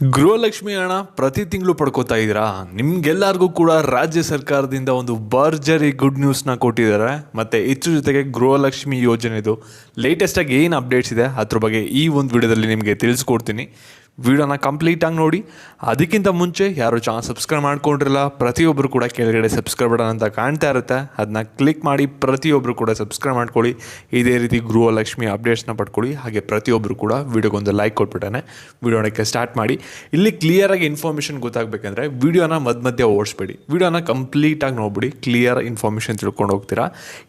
ಗೃಹಲಕ್ಷ್ಮಿ ಹಣ ಪ್ರತಿ ತಿಂಗಳು ಪಡ್ಕೋತಾ ಇದ್ದೀರಾ? ನಿಮ್ಗೆಲ್ಲರಿಗೂ ಕೂಡ ರಾಜ್ಯ ಸರ್ಕಾರದಿಂದ ಒಂದು ಭರ್ಜರಿ ಗುಡ್ ನ್ಯೂಸ್ನ ಕೊಟ್ಟಿದ್ದಾರೆ. ಮತ್ತು ಹೆಚ್ಚು ಜೊತೆಗೆ ಗೃಹಲಕ್ಷ್ಮಿ ಯೋಜನೆದು ಲೇಟೆಸ್ಟಾಗಿ ಏನು ಅಪ್ಡೇಟ್ಸ್ ಇದೆ? ಅದ್ರ ಬಗ್ಗೆ ಈ ಒಂದು ವಿಡಿಯೋದಲ್ಲಿ ನಿಮಗೆ ತಿಳಿಸ್ಕೊಡ್ತೀನಿ. ವಿಡಿಯೋನ ಕಂಪ್ಲೀಟಾಗಿ ನೋಡಿ. ಅದಕ್ಕಿಂತ ಮುಂಚೆ ಯಾರು ಚಾನಲ್ ಸಬ್ಸ್ಕ್ರೈಬ್ ಮಾಡ್ಕೊಂಡಿರಲ್ಲ ಪ್ರತಿಯೊಬ್ಬರು ಕೂಡ ಕೆಳಗಡೆ ಸಬ್ಸ್ಕ್ರೈಬ್ ಬಟನ್ ಅಂತ ಕಾಣ್ತಾ ಇರುತ್ತೆ. ಅದನ್ನ ಕ್ಲಿಕ್ ಮಾಡಿ ಪ್ರತಿಯೊಬ್ಬರು ಕೂಡ ಸಬ್ಸ್ಕ್ರೈಬ್ ಮಾಡ್ಕೊಳ್ಳಿ. ಇದೇ ರೀತಿ ಗೃಹಲಕ್ಷ್ಮಿ ಅಪ್ಡೇಟ್ಸ್ನ ಪಡ್ಕೊಳ್ಳಿ. ಹಾಗೆ ಪ್ರತಿಯೊಬ್ಬರು ಕೂಡ ವಿಡಿಯೋಗೊಂದು ಲೈಕ್ ಕೊಟ್ಬಿಟ್ಟಾನೆ ವಿಡಿಯೋನಕ್ಕೆ ಸ್ಟಾರ್ಟ್ ಮಾಡಿ. ಇಲ್ಲಿ ಕ್ಲಿಯರಾಗಿ ಇನ್ಫಾರ್ಮೇಷನ್ ಗೊತ್ತಾಗಬೇಕಂದ್ರೆ ವಿಡಿಯೋನ ಮಧ್ಯ ಮಧ್ಯ ಓಡಿಸ್ಬೇಡಿ. ವಿಡಿಯೋನ ಕಂಪ್ಲೀಟಾಗಿ ನೋಡ್ಬಿಡಿ. ಕ್ಲಿಯರ್ ಇನ್ಫಾರ್ಮೇಷನ್ ತಿಳ್ಕೊಂಡು ಹೋಗ್ತೀರಾ.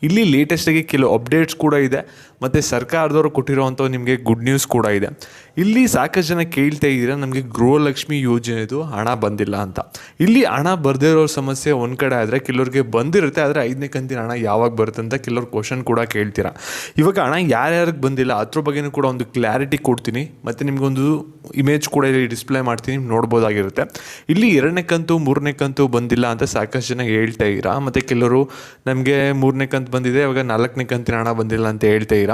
ಇಲ್ಲಿ ಲೇಟೆಸ್ಟಾಗಿ ಕೆಲವು ಅಪ್ಡೇಟ್ಸ್ ಕೂಡ ಇದೆ. ಮತ್ತು ಸರ್ಕಾರದವರು ಕೊಟ್ಟಿರೋವಂಥ ನಿಮಗೆ ಗುಡ್ ನ್ಯೂಸ್ ಕೂಡ ಇದೆ. ಇಲ್ಲಿ ಸಾಕಷ್ಟು ಜನ ಕೇಳ್ತಾ ಇದ್ದೀರಾ, ನಮಗೆ ಗೃಹಲಕ್ಷ್ಮಿ ಯೋಜನೆದು ಹಣ ಬಂದಿಲ್ಲ ಅಂತ. ಇಲ್ಲಿ ಹಣ ಬರ್ದಿರೋ ಸಮಸ್ಯೆ ಒಂದು ಕಡೆ ಆದರೆ ಕೆಲವ್ರಿಗೆ ಬಂದಿರುತ್ತೆ, ಆದರೆ ಐದನೇ ಕಂತಿನ ಹಣ ಯಾವಾಗ ಬರುತ್ತೆ ಅಂತ ಕೆಲವ್ರು ಕ್ವಶನ್ ಕೂಡ ಕೇಳ್ತೀರಾ. ಇವಾಗ ಹಣ ಯಾರ್ಯಾರಿಗೆ ಬಂದಿಲ್ಲ, ಅದ್ರ ಬಗ್ಗೆನೂ ಕೂಡ ಒಂದು ಕ್ಲಾರಿಟಿ ಕೊಡ್ತೀನಿ. ಮತ್ತು ನಿಮಗೊಂದು ಇಮೇಜ್ ಕೂಡ ಇಲ್ಲಿ ಡಿಸ್ಪ್ಲೇ ಮಾಡ್ತೀನಿ ನೋಡ್ಬೋದಾಗಿರುತ್ತೆ. ಇಲ್ಲಿ ಎರಡನೇ ಕಂತು, ಮೂರನೇ ಕಂತು ಬಂದಿಲ್ಲ ಅಂತ ಸಾಕಷ್ಟು ಜನ ಹೇಳ್ತಾ ಇದ್ದೀರಾ. ಮತ್ತು ಕೆಲವರು ನಮಗೆ ಮೂರನೇ ಕಂತು ಬಂದಿದೆ, ಇವಾಗ ನಾಲ್ಕನೇ ಕಂತಿನ ಹಣ ಬಂದಿಲ್ಲ ಅಂತ ಹೇಳ್ತಾ ಇದ್ದೀರಾ.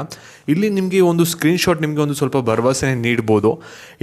ಇಲ್ಲಿ ನಿಮಗೆ ಒಂದು ಸ್ಕ್ರೀನ್ಶಾಟ್ ನಿಮಗೆ ಒಂದು ಸ್ವಲ್ಪ ಭರವಸೆ ನೀಡ್ಬೋದು.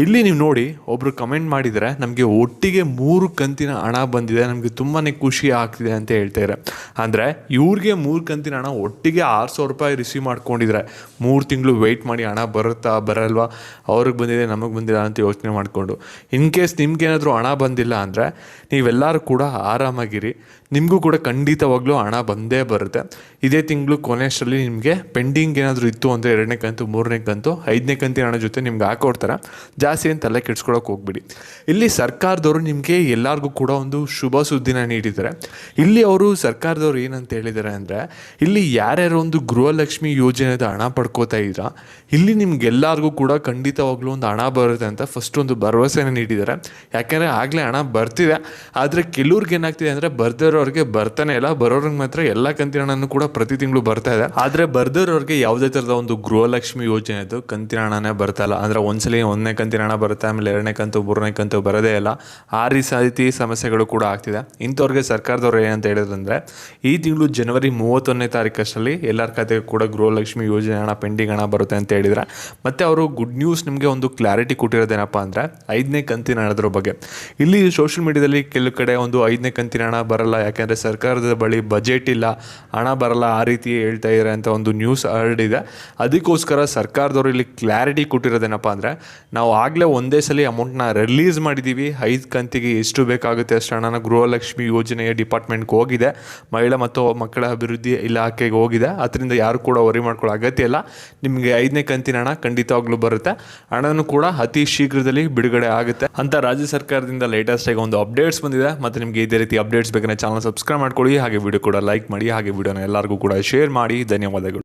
ಇಲ್ಲಿ ನೀವು ನೋಡಿ ಒಬ್ಬರು ಕಮೆಂಟ್ ಮಾಡಿದರೆ, ನಮಗೆ ಒಟ್ಟಿಗೆ ಮೂರು ಕಂತಿನ ಹಣ ಬಂದಿದೆ, ನಮಗೆ ತುಂಬಾ ಖುಷಿ ಆಗ್ತಿದೆ ಅಂತ ಹೇಳ್ತಾರೆ ಅಂದರೆ, ಇವ್ರಿಗೆ ಮೂರು ಕಂತಿನ ಹಣ ಒಟ್ಟಿಗೆ ಆರು ಸಾವಿರ ರೂಪಾಯಿ ರಿಸೀವ್ ಮಾಡ್ಕೊಂಡಿದ್ರೆ, ಮೂರು ತಿಂಗಳು ವೆಯ್ಟ್ ಮಾಡಿ ಹಣ ಬರುತ್ತಾ, ಬರಲ್ವಾ? ಅವ್ರಿಗೆ ಬಂದಿದೆ, ನಮಗೆ ಬಂದಿಲ್ಲ ಅಂತ ಯೋಚನೆ ಮಾಡಿಕೊಂಡು. ಇನ್ ಕೇಸ್ ನಿಮ್ಗೇನಾದರೂ ಹಣ ಬಂದಿಲ್ಲ ಅಂದರೆ, ನೀವೆಲ್ಲರೂ ಕೂಡ ಆರಾಮಾಗಿರಿ. ನಿಮಗೂ ಕೂಡ ಖಂಡಿತವಾಗ್ಲೂ ಹಣ ಬಂದೇ ಬರುತ್ತೆ. ಇದೇ ತಿಂಗಳು ಕೊನೆಯಷ್ಟರಲ್ಲಿ ನಿಮಗೆ ಪೆಂಡಿಂಗ್ ಏನಾದರೂ ಇತ್ತು ಅಂದರೆ ಎರಡನೇ ಕಂತು, ಮೂರನೇ ಕಂತು, ಐದನೇ ಕಂತಿನ ಹಣ ಜೊತೆ ನಿಮ್ಗೆ ಹಾಕೊಡ್ತಾರೆ. ಜಾಸ್ತಿ ಏನು ತಲೆ ಕೆಡ್ಸ್ಕೊಳಕ್ಕೆ ಹೋಗ್ಬಿಡಿ. ಇಲ್ಲಿ ಸರ್ಕಾರದವರು ನಿಮಗೆ ಎಲ್ಲರಿಗೂ ಕೂಡ ಒಂದು ಶುಭ ಸುದ್ದಿನ ನೀಡಿದ್ದಾರೆ. ಇಲ್ಲಿ ಅವರು ಸರ್ಕಾರದವರು ಏನಂತ ಹೇಳಿದ್ದಾರೆ ಅಂದರೆ, ಇಲ್ಲಿ ಯಾರ್ಯಾರು ಒಂದು ಗೃಹಲಕ್ಷ್ಮಿ ಯೋಜನೆದ ಹಣ ಪಡ್ಕೋತಾ ಇದ್ದೀರಾ ಇಲ್ಲಿ ನಿಮ್ಗೆಲ್ಲರಿಗೂ ಕೂಡ ಖಂಡಿತವಾಗ್ಲೂ ಒಂದು ಹಣ ಬರುತ್ತೆ ಅಂತ ಫಸ್ಟ್ ಒಂದು ಭರವಸೆನ ನೀಡಿದ್ದಾರೆ. ಯಾಕೆಂದರೆ ಆಗಲೇ ಹಣ ಬರ್ತಿದೆ, ಆದರೆ ಕೆಲವ್ರಿಗೆ ಏನಾಗ್ತಿದೆ ಅಂದರೆ ಬರ್ದಿರೋರಿಗೆ ಬರ್ತಾನೆ ಇಲ್ಲ, ಬರೋರಿಗೆ ಮಾತ್ರ ಎಲ್ಲ ಕಂತಿನ ಹಣನೂ ಕೂಡ ಪ್ರತಿ ತಿಂಗಳು ಬರ್ತಾ ಇದೆ. ಆದರೆ ಬರ್ದಿರೋರಿಗೆ ಯಾವುದೇ ಥರದ ಒಂದು ಗೃಹಲಕ್ಷ್ಮಿ ಯೋಜನೆ ಇದು ಕಂತಿನ ಹಣನೇ ಬರ್ತಾ ಇಲ್ಲ. ಅಂದರೆ ಒಂದ್ಸಲಿ ಒಂದನೇ ಕಂತಿನ ಹಣ ಬರುತ್ತೆ, ಆಮೇಲೆ ಎರಡನೇ ಕಂತು, ಮೂರನೇ ಕಂತು ಬರೋದೇ ಇಲ್ಲ. ಆ ರೀತಿ ಸಮಸ್ಯೆಗಳು ಕೂಡ ಆಗ್ತಿದೆ. ಇಂಥವ್ರಿಗೆ ಸರ್ಕಾರದವ್ರು ಏನಂತ ಹೇಳಿದ್ರಂದ್ರೆ, ಈ ತಿಂಗಳು ಜನವರಿ ಮೂವತ್ತೊಂದನೇ ತಾರೀಕಷ್ಟರಲ್ಲಿ ಎಲ್ಲರ ಖಾತೆಗೆ ಕೂಡ ಗೃಹಲಕ್ಷ್ಮಿ ಯೋಜನೆ ಹಣ, ಪೆಂಡಿಂಗ್ ಹಣ ಬರುತ್ತೆ ಅಂತ ಹೇಳಿದ್ರೆ, ಮತ್ತೆ ಅವರು ಗುಡ್ ನ್ಯೂಸ್ ನಿಮಗೆ ಒಂದು ಕ್ಲಾರಿಟಿ ಕೊಟ್ಟಿರೋದೇನಪ್ಪ ಅಂದರೆ, ಐದನೇ ಕಂತಿನ ಹಣದ್ರ ಬಗ್ಗೆ. ಇಲ್ಲಿ ಸೋಷಿಯಲ್ ಮೀಡಿಯಾದಲ್ಲಿ ಕೆಲವು ಕಡೆ ಒಂದು ಐದನೇ ಕಂತಿನ ಹಣ ಬರಲ್ಲ, ಯಾಕೆಂದರೆ ಸರ್ಕಾರದ ಬಳಿ ಬಜೆಟ್ ಇಲ್ಲ, ಹಣ ಬರಲ್ಲ ಆ ರೀತಿ ಹೇಳ್ತಾ ಇದ್ದಾರೆ ಅಂತ ಒಂದು ನ್ಯೂಸ್ ಹರಡಿದೆ ಅದಕ್ಕೋಸ್ಕರ ಸರ್ಕಾರದವರು ಇಲ್ಲಿ ಕ್ಲಾರಿಟಿ ಕೊಟ್ಟಿರೋದೇನಪ್ಪ ಅಂದರೆ, ನಾವು ಆಗಲೇ ಒಂದೇ ಸಲ ಅಮೌಂಟ್ನ ರಿಲೀಸ್ ಮಾಡಿದ್ದೀವಿ ಐದು ಕಂತಿಗೆ ಎಷ್ಟು ಬೇಕಾಗುತ್ತೆ ಅಷ್ಟು ಹಣನ ಗೃಹಲಕ್ಷ್ಮಿ ಯೋಜನೆಯ ಡಿಪಾರ್ಟ್ಮೆಂಟ್ಗೆ ಹೋಗಿದೆ. ಮಹಿಳಾ ಮತ್ತು ಮಕ್ಕಳ ಅಭಿವೃದ್ಧಿ ಇಲಾಖೆಗೆ ಹೋಗಿದೆ. ಅದರಿಂದ ಯಾರು ಕೂಡ ವರಿ ಮಾಡ್ಕೊಳ್ಳೋ ಅಗತ್ಯ ಇಲ್ಲ. ನಿಮಗೆ ಐದನೇ ಕಂತಿನ ಹಣ ಖಂಡಿತವಾಗ್ಲೂ ಬರುತ್ತೆ. ಹಣನೂ ಕೂಡ ಅತಿ ಶೀಘ್ರದಲ್ಲಿ ಬಿಡುಗಡೆ ಆಗುತ್ತೆ. ಅಂತ ರಾಜ್ಯ ಸರ್ಕಾರದಿಂದ ಲೇಟೆಸ್ಟ್ ಆಗಿ ಒಂದು ಅಪ್ಡೇಟ್ಸ್ ಬಂದಿದೆ. ಮತ್ತು ನಿಮಗೆ ಇದೇ ರೀತಿ ಅಪ್ಡೇಟ್ಸ್ ಬೇಕಂದ್ರೆ ಚಾನಲ್ ಸಬ್ಸ್ಕ್ರೈಬ್ ಮಾಡ್ಕೊಳ್ಳಿ. ಹಾಗೆ ವಿಡಿಯೋ ಕೂಡ ಲೈಕ್ ಮಾಡಿ. ಹಾಗೆ ವಿಡಿಯೋನ ಎಲ್ಲರಿಗೂ ಕೂಡ ಶೇರ್ ಮಾಡಿ. ಧನ್ಯವಾದಗಳು.